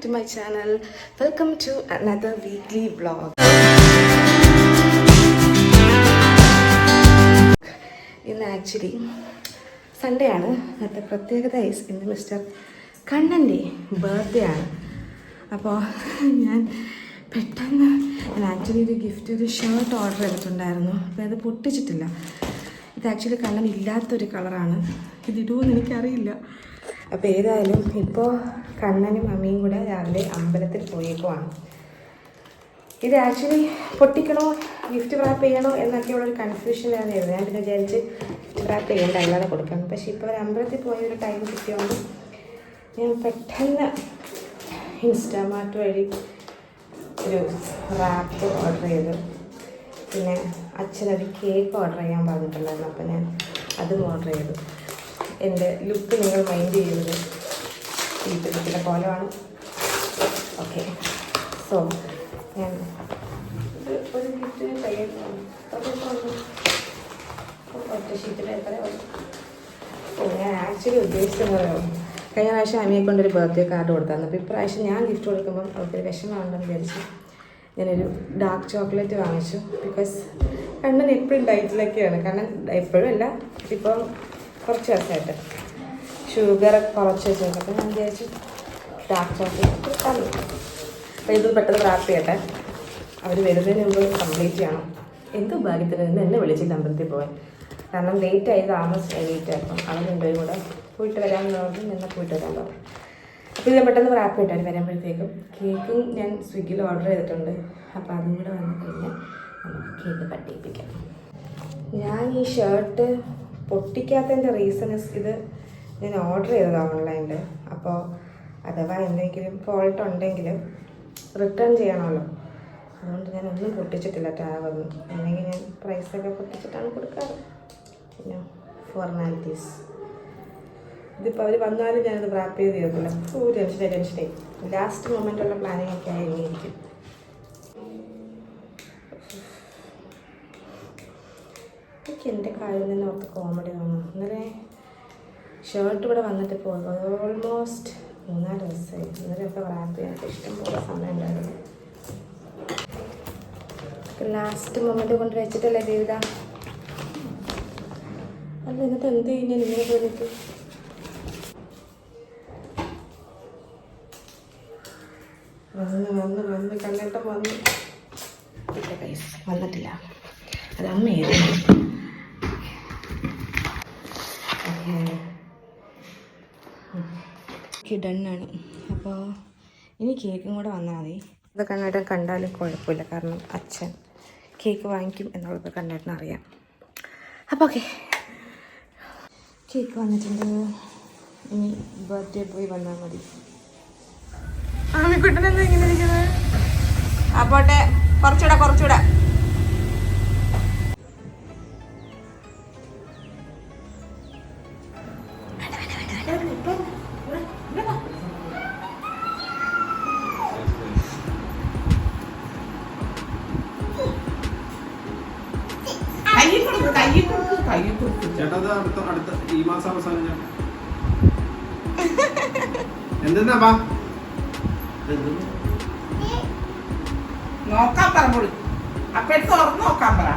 Back to my channel welcome to another weekly vlog ഇന്ന് actually Sunday ആണ്. അത് പ്രത്യേകത is ഇന്ന് മിസ്റ്റർ കണ്ണന്റെ ബർത്ത്ഡേ ആണ്. അപ്പോൾ ഞാൻ പെട്ടെന്ന് ഞാൻ ആക്ച്വലി ഒരു ഗിഫ്റ്റ് ഒരു ഷർട്ട് ഓർഡർ ചെയ്തിട്ടുണ്ടായിരുന്നു അപ്പോൾ അത് പൊട്ടിച്ചിട്ടില്ല. ഇത് ആക്ച്വലി കണ്ണൻ ഇല്ലാത്തൊരു കളറാണ് ഇത് ഇടുമെന്ന് എനിക്കറിയില്ല. അപ്പോൾ ഏതായാലും ഇപ്പോൾ കണ്ണനും അമ്മയും കൂടെ രാവിലെ അമ്പലത്തിൽ പോയേക്കുവാണ്. ഇത് ആക്ച്വലി പൊട്ടിക്കണോ? ഗിഫ്റ്റ് റാപ്പ് ചെയ്യണോ എന്നൊക്കെയുള്ളൊരു ഒരു കൺഫ്യൂഷനിലായിരുന്നു ഞാൻ പിന്നെ വിചാരിച്ച് ഗിഫ്റ്റ് റാപ്പ് ചെയ്യേണ്ട അല്ലാതെ കൊടുക്കണം. പക്ഷേ ഇപ്പോൾ ഒരു അമ്പലത്തിൽ പോയ ഒരു ടൈം കിട്ടിയോണ്ട് ഞാൻ പെട്ടെന്ന് ഇൻസ്റ്റാമാർട്ട് വഴി ഒരു റാപ്പ് ഓർഡർ ചെയ്തു. പിന്നെ അച്ഛനൊരു കേക്ക് ഓർഡർ ചെയ്യാൻ പറഞ്ഞിട്ടുണ്ടായിരുന്നു. അപ്പോൾ ഞാൻ അതും ഓർഡർ ചെയ്തു. എന്റെ ലുക്ക് നിങ്ങൾ മൈൻഡ് ചെയ്തത് ഈ പോലെ കോലമാണ് ഓക്കെ സോ ഞാൻ ഒരു ഗിഫ്റ്റിന് തയ്യൽ ഒറ്റ ഷീറ്റിൽ ഞാൻ ആക്ച്വലി ഉദ്ദേശിച്ചത് കഴിഞ്ഞ പ്രാവശ്യം അമ്മയെ കൊണ്ടൊരു ബർത്ത്ഡേ കാർഡ് കൊടുത്തായിരുന്നു. അപ്പോൾ ഇപ്രാവശ്യം ഞാൻ ഗിഫ്റ്റ് കൊടുക്കുമ്പം അവർക്കൊരു വിഷമമുണ്ടെന്ന് വിചാരിച്ചു. ഞാനൊരു ഡാർക്ക് ചോക്ലേറ്റ് വാങ്ങിച്ചു. ബിക്കോസ് കണ്ണൻ എപ്പോഴും ഡയറ്റിലൊക്കെയാണ് കണ്ണൻ എപ്പോഴും അല്ല ഇപ്പോൾ കുറച്ച് ദിവസമായിട്ട്. ഷുഗർ കുറച്ച് വെച്ചത് അപ്പം ഞാൻ വിചാരിച്ചു ഡാർക്ക് ചോക്ലേറ്റ് കൊടുക്കാമല്ലോ അപ്പോൾ ഇത് പെട്ടെന്ന് റാപ്പ് ചെയ്യട്ടെ. അവർ വരുന്നതിന് മുമ്പ് കംപ്ലീറ്റ് ചെയ്യണം. എന്ത് ഭാഗ്യത്തിന് ഇന്ന് എന്നെ വിളിച്ചില്ല അമ്പലത്തിൽ പോകാൻ കാരണം ലേറ്റ് ആയി താമസം ലേറ്റ് അപ്പം അവൻ രണ്ടുപേരും കൂടെ പോയിട്ട് വരാൻ പറഞ്ഞു. നിന്നെ പോയിട്ട് വരാൻ പറഞ്ഞു. അപ്പോൾ ഇത് പെട്ടെന്ന് റാപ്പ് ചെയ്യട്ടെ. വരുമ്പോഴത്തേക്കും കേക്കും ഞാൻ സ്വിഗ്ഗിയിൽ ഓർഡർ ചെയ്തിട്ടുണ്ട്. അപ്പോൾ അതും കൂടെ വന്നു കഴിഞ്ഞാൽ നമുക്ക് കേക്ക് കട്ട് ചെയ്യിപ്പിക്കാം ഞാൻ ഈ ഷർട്ട് പൊട്ടിക്കാത്തതിന്റെ റീസൺസ് ഇത് ഞാൻ ഓർഡർ ചെയ്തതാണ് ഓൺലൈനിൽ അപ്പോൾ അഥവാ എന്തെങ്കിലും ഫോൾട്ട് ഉണ്ടെങ്കിൽ റിട്ടേൺ ചെയ്യണമല്ലോ. അതുകൊണ്ട് ഞാൻ ഒന്നും പൊട്ടിച്ചിട്ടില്ല. ടാബൊന്നും അല്ലെങ്കിൽ ഞാൻ പ്രൈസൊക്കെ പൊട്ടിച്ചിട്ടാണ് കൊടുക്കാറ്. പിന്നെ ഫോർമാലിറ്റീസ് ഇതിപ്പോൾ അവർ വന്നാലും ഞാനത് റാപ്പ് ചെയ്ത് തീർക്കില്ല ഓ ടെൻഷനായി ടെൻഷനായി ലാസ്റ്റ് മൊമെന്റുള്ള പ്ലാനിങ് ഒക്കെ ആയിരിക്കും എനിക്ക് എന്റെ കാര്യം തന്നെ ഓർത്ത് കോമഡി തോന്നുന്നു ഇന്നലെ ഷർട്ട് ഇവിടെ വന്നിട്ട് ഇപ്പോൾ ഓൾമോസ്റ്റ് മൂന്നാൽ ദിവസമായി. ഇന്നലെയൊക്കെ റാപ്പ് ചെയ്യാനൊക്കെ ഇഷ്ടം പോലെ സമയം ഉണ്ടായിരുന്നു. ലാസ്റ്റ് മൊമെന്റ് കൊണ്ട് വെച്ചിട്ടല്ലേ ദേവിത അല്ല എന്നിട്ട് എന്ത് കഴിഞ്ഞാൽ ഇങ്ങനെ പോയിട്ട്? വന്ന് വന്ന് വന്ന് കണ്ണേട്ടം വന്ന്. വന്നിട്ടില്ല. അത് അമ്മ അത് അമ്മയായിരുന്നു ഡണ്ണാണ് അപ്പോൾ ഇനി കേക്കും കൂടെ വന്നാൽ മതി. ഇത് കണ്ണേട്ടൻ കണ്ടാലും കുഴപ്പമില്ല. കാരണം അച്ഛൻ കേക്ക് വാങ്ങിക്കും എന്നുള്ളത് കണ്ണേട്ടൻ അറിയാം. അപ്പോൾ ഓക്കെ കേക്ക് വന്നിട്ടുണ്ട്. ഇനി ബർത്ത്ഡേ പോയി വന്നാൽ മതി. ആമിക്കുട്ടൻ എന്താ ഇങ്ങനെ ഇരിക്കുന്നത് അപ്പോട്ടെ കുറച്ചുകൂടെ കുറച്ചുകൂടെ കൊടുക്ക് കൈ കൊടുക്ക് ചേട്ടാ അടുത്ത അടുത്ത ഈ മാസം അവസാനം ഞാൻ. എന്തെന്നാ വാ നോക്കാൻ പറ അപ്പൊ എടുത്ത് തുറന്ന് നോക്കാൻ പറ.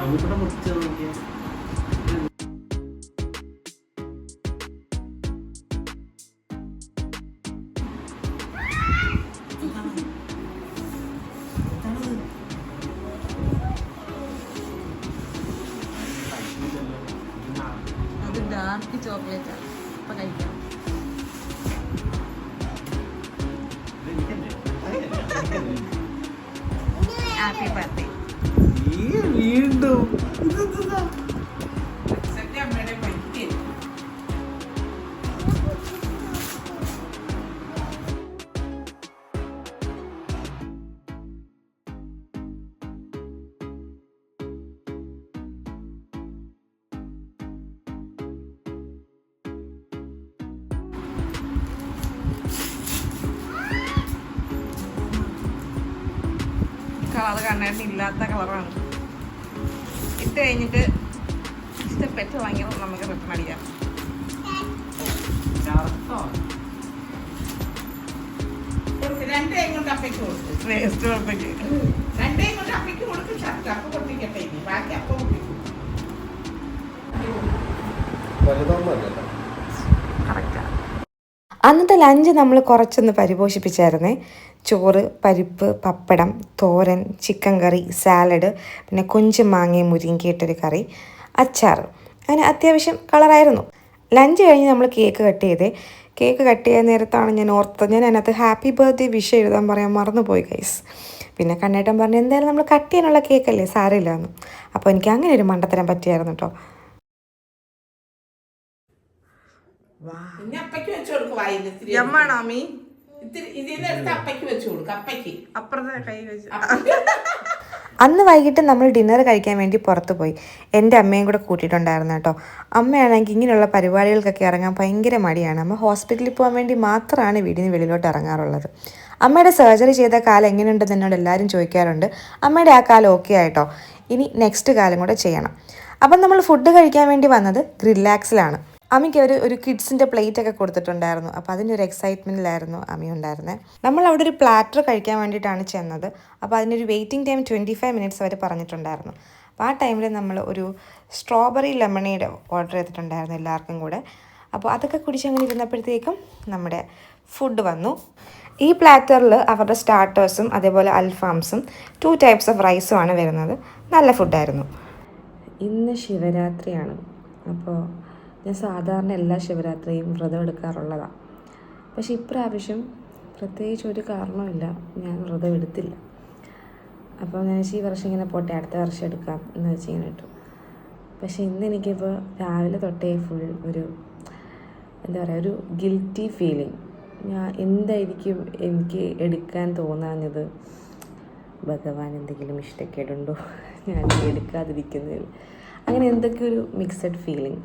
അവിടെ മുറിച്ച് നോക്കിയാ. ഡാർക്ക് ചോക്ലേറ്റ് ആണ് ഇപ്പം കഴിക്കാം. ഹാപ്പി ബർത്ത്ഡേ വീണ്ടും കളർ കണ്ണേട്ടന് ഇല്ലാത്ത കളറാണ്. ഇട്ട് കഴിഞ്ഞിട്ട് ഇഷ്ടപ്പെട്ട് വാങ്ങിയത് നമുക്ക് റിട്ടേൺ അടിക്കാം. ചർത്തോ രണ്ടേം കൊണ്ട് അപ്പയ്ക്ക് കൊടുക്കും. വേസ്റ്റ് ഉറപ്പൊക്കെ രണ്ടേം കൊണ്ട് അപ്പയ്ക്ക് കൊടുക്കും ഷർട്ട് അപ്പ പൊട്ടിക്കട്ടെ ഇനി. ബാക്കി അപ്പ പൊട്ടിക്കും അന്നത്തെ ലഞ്ച് നമ്മൾ കുറച്ചൊന്ന് പരിപോഷിപ്പിച്ചായിരുന്നേ. ചോറ് പരിപ്പ് പപ്പടം തോരൻ ചിക്കൻ കറി സാലഡ് പിന്നെ കൊഞ്ച് മാങ്ങയും മുരിങ്ങിയിട്ടൊരു കറി അച്ചാർ. അങ്ങനെ അത്യാവശ്യം കളറായിരുന്നു. ലഞ്ച് കഴിഞ്ഞ് നമ്മൾ കേക്ക് കട്ട് ചെയ്തേ. കേക്ക് കട്ട് ചെയ്യാൻ നേരത്താണ് ഞാൻ ഓർത്തത്. ഞാൻ അതിനകത്ത് ഹാപ്പി ബർത്ത്ഡേ വിഷ് എഴുതാൻ പറയാൻ മറന്നുപോയി ഗൈസ് പിന്നെ കണ്ണേട്ടൻ പറഞ്ഞു എന്തായാലും നമ്മൾ കട്ട് ചെയ്യാനുള്ള കേക്കല്ലേ സാരമില്ല എന്ന് അപ്പോൾ എനിക്ക് അങ്ങനെ ഒരു മണ്ടത്തരം പറ്റിയായിരുന്നു കേട്ടോ ഇത്തിരി ഇത്തിരി എടുത്ത് അപ്പയ്ക്ക് വെച്ച് കൊടുക്കും അപ്പയ്ക്ക്. അപ്പുറത്തെ കൈ വെച്ച്. അന്ന് വൈകിട്ട് നമ്മൾ ഡിന്നർ കഴിക്കാൻ വേണ്ടി പുറത്തു പോയി. എന്റെ അമ്മയും കൂടെ കൂട്ടിയിട്ടുണ്ടായിരുന്നു കേട്ടോ. അമ്മയാണെങ്കിൽ ഇങ്ങനെയുള്ള പരിപാടികൾക്കൊക്കെ ഇറങ്ങാൻ ഭയങ്കര മടിയാണ്. അമ്മ ഹോസ്പിറ്റലിൽ പോകാൻ വേണ്ടി മാത്രമാണ് വീടിന് വെളിയിലോട്ട് ഇറങ്ങാറുള്ളത്. അമ്മയുടെ സർജറി ചെയ്ത കാലം എങ്ങനെയുണ്ടെന്ന് എന്നോട് എല്ലാവരും ചോദിക്കാറുണ്ട്. അമ്മയുടെ ആ കാലം ഓക്കെ ആയിട്ടോ? ഇനി നെക്സ്റ്റ് കാലം കൂടെ ചെയ്യണം. അപ്പം നമ്മൾ ഫുഡ് കഴിക്കാൻ വേണ്ടി വന്നത് ഗ്രില്ലാക്സിലാണ് അമ്മയ്ക്ക് അവർ ഒരു കിഡ്സിന്റെ പ്ലേറ്റ് ഒക്കെ കൊടുത്തിട്ടുണ്ടായിരുന്നു. അപ്പോൾ അതിന്റെ ഒരു എക്സൈറ്റ്മെന്റിലായിരുന്നു അമ്മ ഉണ്ടായിരുന്നത് നമ്മൾ അവിടെ ഒരു പ്ലാറ്റർ കഴിക്കാൻ വേണ്ടിയിട്ടാണ് ചെന്നത്. അപ്പോൾ അതിനൊരു waiting time twenty five minutes അവർ പറഞ്ഞിട്ടുണ്ടായിരുന്നു. അപ്പോൾ ആ ടൈമിൽ നമ്മൾ ഒരു സ്ട്രോബെറി ലെമണേഡ് ഓർഡർ ചെയ്തിട്ടുണ്ടായിരുന്നു എല്ലാവർക്കും കൂടെ. അപ്പോൾ അതൊക്കെ കുടിച്ച് അങ്ങനെ ഇരുന്നപ്പോഴത്തേക്കും നമ്മുടെ ഫുഡ് വന്നു. ഈ പ്ലാറ്ററിൽ അവരുടെ സ്റ്റാർട്ടേഴ്സും അതേപോലെ അൽഫാംസും ടു ടൈപ്സ് ഓഫ് റൈസുമാണ് വരുന്നത്. നല്ല ഫുഡായിരുന്നു ഇന്ന് ശിവരാത്രിയാണ്. അപ്പോൾ ഞാൻ സാധാരണ എല്ലാ ശിവരാത്രിയും വ്രതം എടുക്കാറുള്ളതാണ് പക്ഷെ ഇപ്രാവശ്യം പ്രത്യേകിച്ച് ഒരു കാരണമില്ല ഞാൻ വ്രതം എടുത്തില്ല. അപ്പോൾ ഞാൻ ഈ വർഷം ഇങ്ങനെ പോട്ടെ അടുത്ത വർഷം എടുക്കാം എന്ന് വെച്ച് ഇങ്ങനെ ഇട്ടു. പക്ഷെ ഇന്ന് എനിക്കിപ്പോൾ രാവിലെ തൊട്ടേ ഫുൾ ഒരു എന്താ പറയുക ഒരു ഗിൽറ്റി ഫീലിംഗ് ഞാൻ എന്തായിരിക്കും എനിക്ക് എടുക്കാൻ തോന്നാഞ്ഞത്? ഭഗവാൻ എന്തെങ്കിലും ഇഷ്ടക്കേടുണ്ടോ? ഞാൻ എടുക്കാതിരിക്കുന്നതിൽ. അങ്ങനെ എന്തൊക്കെ ഒരു മിക്സഡ് ഫീലിംഗ്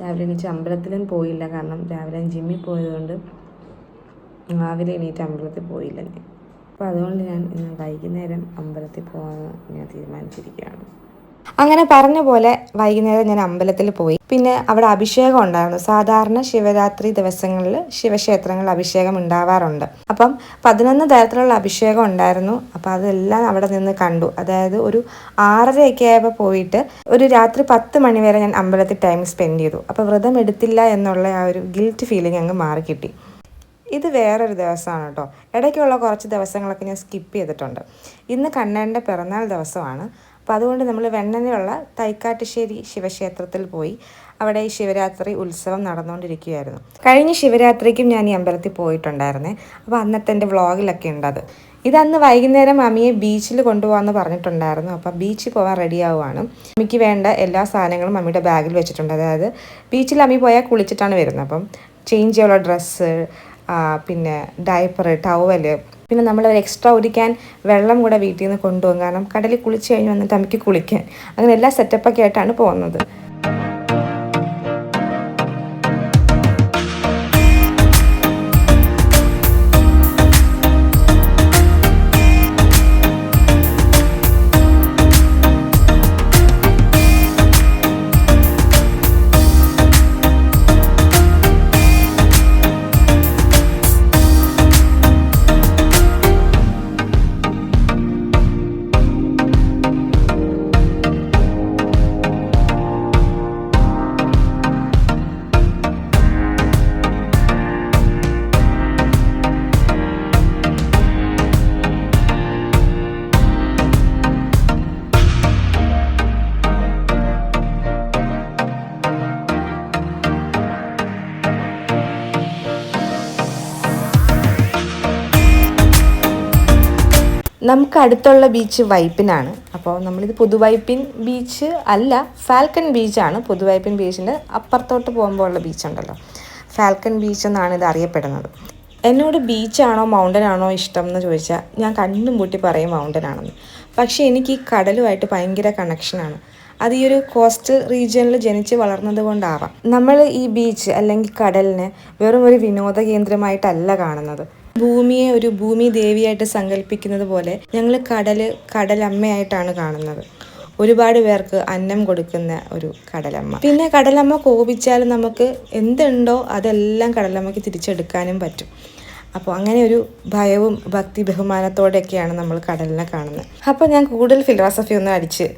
രാവിലെ എണീറ്റ് അമ്പലത്തിലും പോയില്ല. കാരണം രാവിലെ ജിമ്മിൽ പോയതുകൊണ്ട് രാവിലെ എണീറ്റ് അമ്പലത്തിൽ പോയില്ല അപ്പോൾ അതുകൊണ്ട് ഞാൻ ഇന്ന് വൈകുന്നേരം അമ്പലത്തിൽ പോകാമെന്ന് ഞാൻ തീരുമാനിച്ചിരിക്കുകയാണ്. അങ്ങനെ പറഞ്ഞ പോലെ വൈകുന്നേരം ഞാൻ അമ്പലത്തിൽ പോയി. പിന്നെ അവിടെ അഭിഷേകം ഉണ്ടായിരുന്നു. സാധാരണ ശിവരാത്രി ദിവസങ്ങളിൽ ശിവക്ഷേത്രങ്ങളിൽ അഭിഷേകം ഉണ്ടാവാറുണ്ട്. അപ്പം പതിനൊന്ന് തരത്തിലുള്ള അഭിഷേകം ഉണ്ടായിരുന്നു. അപ്പം അതെല്ലാം അവിടെ നിന്ന് കണ്ടു. അതായത് ഒരു ആറരയൊക്കെ ആയപ്പോൾ പോയിട്ട് ഒരു രാത്രി പത്ത് മണി വരെ ഞാൻ അമ്പലത്തിൽ ടൈം സ്പെൻഡ് ചെയ്തു. അപ്പോൾ വ്രതം എടുത്തില്ല എന്നുള്ള ആ ഒരു ഗിൽറ്റ് ഫീലിംഗ് അങ്ങ് മാറി കിട്ടി. ഇത് വേറൊരു ദിവസമാണ് കേട്ടോ. ഇടയ്ക്കുള്ള കുറച്ച് ദിവസങ്ങളൊക്കെ ഞാൻ സ്കിപ്പ് ചെയ്തിട്ടുണ്ട്. ഇന്ന് കണ്ണന്റെ പിറന്നാൾ ദിവസമാണ്. അപ്പോൾ അതുകൊണ്ട് നമ്മൾ വെണ്ണനയുള്ള തൈക്കാട്ടുശ്ശേരി ശിവക്ഷേത്രത്തിൽ പോയി അവിടെ ഈ ശിവരാത്രി ഉത്സവം നടന്നുകൊണ്ടിരിക്കുകയായിരുന്നു. കഴിഞ്ഞ ശിവരാത്രിക്കും ഞാൻ ഈ അമ്പലത്തിൽ പോയിട്ടുണ്ടായിരുന്നേ. അപ്പോൾ അന്നത്തെ എന്റെ വ്ളോഗിലൊക്കെ ഉണ്ട് അത് ഇതന്ന് വൈകുന്നേരം അമ്മിയെ ബീച്ചിൽ കൊണ്ടുപോകാമെന്ന് പറഞ്ഞിട്ടുണ്ടായിരുന്നു. അപ്പോൾ ബീച്ചിൽ പോകാൻ റെഡി ആവുകയാണ് അമ്മിക്ക് വേണ്ട എല്ലാ സാധനങ്ങളും അമ്മിയുടെ ബാഗിൽ വെച്ചിട്ടുണ്ട്. അതായത് ബീച്ചിൽ അമ്മി പോയാൽ കുളിച്ചിട്ടാണ് വരുന്നത്. അപ്പം ചേഞ്ച് ചെയ്യാനുള്ള ഡ്രസ്സ് പിന്നെ ഡയപ്പർ ടവൽ പിന്നെ നമ്മൾ ഒരു എക്സ്ട്രാ ഒരു ക്യാൻ വെള്ളം കൂടെ വീട്ടിൽ നിന്ന് കൊണ്ടുപോകും. കാരണം കടലിൽ കുളിച്ച് കഴിഞ്ഞ് വന്നിട്ട് അമ്മയ്ക്ക് കുളിക്കാൻ. അങ്ങനെ എല്ലാ സെറ്റപ്പൊക്കെ ആയിട്ടാണ് പോകുന്നത്. നമുക്ക് അടുത്തുള്ള ബീച്ച് വൈപ്പിനാണ്. അപ്പോൾ നമ്മളിത് പുതുവൈപ്പിൻ ബീച്ച് അല്ല ഫാൽക്കൺ ബീച്ചാണ് പുതുവൈപ്പിൻ ബീച്ചിന്റെ അപ്പുറത്തോട്ട് പോകുമ്പോൾ ഉള്ള ബീച്ച് ഉണ്ടല്ലോ. ഫാൽക്കൺ ബീച്ച് എന്നാണ് ഇത് അറിയപ്പെടുന്നത്. എന്നോട് ബീച്ചാണോ മൗണ്ടൻ ആണോ ഇഷ്ടം എന്ന് ചോദിച്ചാൽ ഞാൻ കണ്ണും പൂട്ടി പറയും മൗണ്ടൻ ആണെന്ന്. പക്ഷേ എനിക്ക് ഈ കടലുമായിട്ട് ഭയങ്കര കണക്ഷനാണ് അത് ഈ ഒരു കോസ്റ്റൽ റീജിയനിൽ ജനിച്ച് വളർന്നത് കൊണ്ടാവാം. നമ്മൾ ഈ ബീച്ച് അല്ലെങ്കിൽ കടലിനെ വെറും ഒരു വിനോദ കേന്ദ്രമായിട്ടല്ല കാണുന്നത്. ഭൂമിയെ ഒരു ഭൂമി ദേവിയായിട്ട് സങ്കല്പിക്കുന്നത് പോലെ ഞങ്ങൾ കടൽ കടലമ്മയായിട്ടാണ് കാണുന്നത്. ഒരുപാട് പേർക്ക് അന്നം കൊടുക്കുന്ന ഒരു കടലമ്മ. പിന്നെ കടലമ്മ കോപിച്ചാൽ നമുക്ക് എന്തുണ്ടോ അതെല്ലാം കടലമ്മയ്ക്ക് തിരിച്ചെടുക്കാനും പറ്റും. അപ്പോൾ അങ്ങനെ ഒരു ഭയവും ഭക്തി ബഹുമാനത്തോടെയൊക്കെയാണ് നമ്മൾ കടലിനെ കാണുന്നത്. അപ്പോൾ ഞാൻ കൂടുതൽ ഫിലോസഫി ഒന്നും അടിച്ച്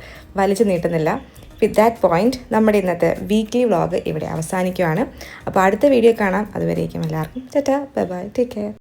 വലിച്ചു നീട്ടുന്നില്ല. വിത്ത് ദാറ്റ് പോയിന്റ് നമ്മുടെ ഇന്നത്തെ വീക്ക്ലി വ്ളോഗ് ഇവിടെ അവസാനിക്കുവാണ്. അപ്പോൾ അടുത്ത വീഡിയോ കാണാം. അതുവരേക്കും എല്ലാവർക്കും. ചേട്ടാ ബൈ ബൈ ടേക്ക് കെയർ